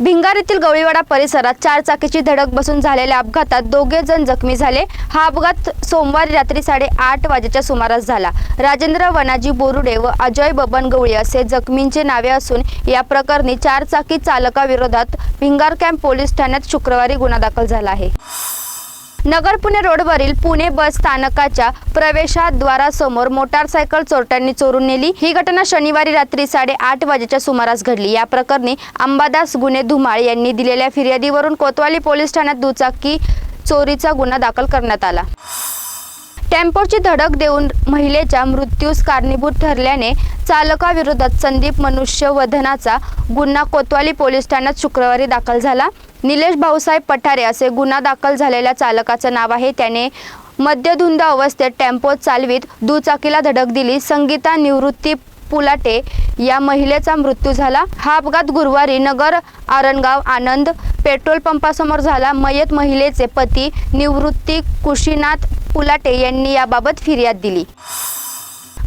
भिंगार येथील गवळीवाडा परिसरात चार चाकीची धडक बसून झालेल्या अपघातात दोघे जण जखमी झाले. हा अपघात सोमवारी रात्री साडेआठ वाजेच्या सुमारास झाला. राजेंद्र वनाजी बोरुडे व अजय बबन गवळी असे जखमींचे नावे असून या प्रकरणी चारचाकी चालकाविरोधात भिंगार कॅम्प पोलीस ठाण्यात शुक्रवारी गुन्हा दाखल झाला आहे. नगर पुणे रोडवरील पुणे बस स्थानकाच्या प्रवेशद्वारासमोर मोटारसायकल चोरट्यांनी चोरून नेली. ही घटना शनिवारी रात्री साडेआठ वाजेच्या सुमारास घडली. या प्रकरणी अंबादास गुन्हे धुमाळ यांनी दिलेल्या फिर्यादीवरून कोतवाली पोलीस ठाण्यात दुचाकी चोरीचा गुन्हा दाखल करण्यात आला. टेम्पोची धडक देऊन महिलेच्या मृत्यूस कारणीभूत ठरल्याने चालकाविरोधात संदीप मनुष्यवधनाचा गुन्हा कोतवाली पोलीस ठाण्यात शुक्रवारी दाखल झाला. निलेश भाऊसाहेब पठारे असे गुन्हा दाखल झालेल्या चालकाचं नाव आहे. त्याने मद्यधुंद अवस्थेत टेम्पो चालवीत दुचाकीला धडक दिली. संगीता निवृत्ती पुलाटे या महिलेचा मृत्यू झाला. हा अपघात गुरुवारी नगर आरणगाव आनंद पेट्रोल पंपासमोर झाला. मयत महिलेचे पती निवृत्ती कुशीनाथ पुलाटे यांनी याबाबत फिर्याद दिली.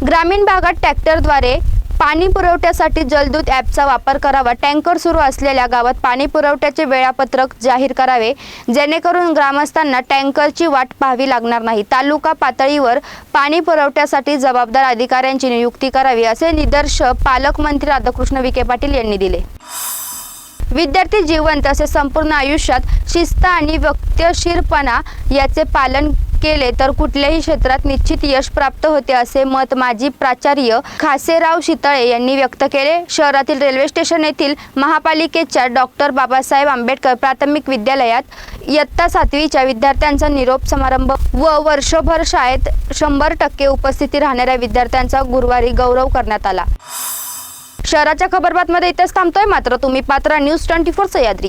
ग्रामीण भागात ट्रॅक्टरद्वारे पाणी पुरवठ्यासाठी जलदूत ॲपचा वापर करावा. टँकर सुरू असलेल्या गावात पाणी पुरवठ्याचे वेळापत्रक जाहीर करावे. जेणेकरून ग्रामस्थांना टँकरची वाट पाहावी लागणार नाही. तालुका पातळीवर पाणी पुरवठ्यासाठी जबाबदार अधिकाऱ्यांची नियुक्ती करावी असे निदर्श पालकमंत्री राधाकृष्ण विखे पाटील यांनी दिले. विद्यार्थी जीवन तसेच संपूर्ण आयुष्यात शिस्त आणि वक्तशीरपणा याचे पालन केले तर कुठल्याही क्षेत्रात निश्चित यश प्राप्त होते असे मत माजी प्राचार्य खासेराव शितळे यांनी व्यक्त केले. शहरातील रेल्वे स्टेशन येथील महापालिकेच्या डॉक्टर बाबासाहेब आंबेडकर प्राथमिक विद्यालयात इयत्ता सातवीच्या विद्यार्थ्यांचा निरोप समारंभ व वर्षभर शाळेत शंभर टक्के उपस्थिती राहणाऱ्या विद्यार्थ्यांचा गुरुवारी गौरव करण्यात आला. शहराच्या खबरबातमध्ये इथेच थांबतोय. मात्र तुम्ही Patra news twenty four Sahyadri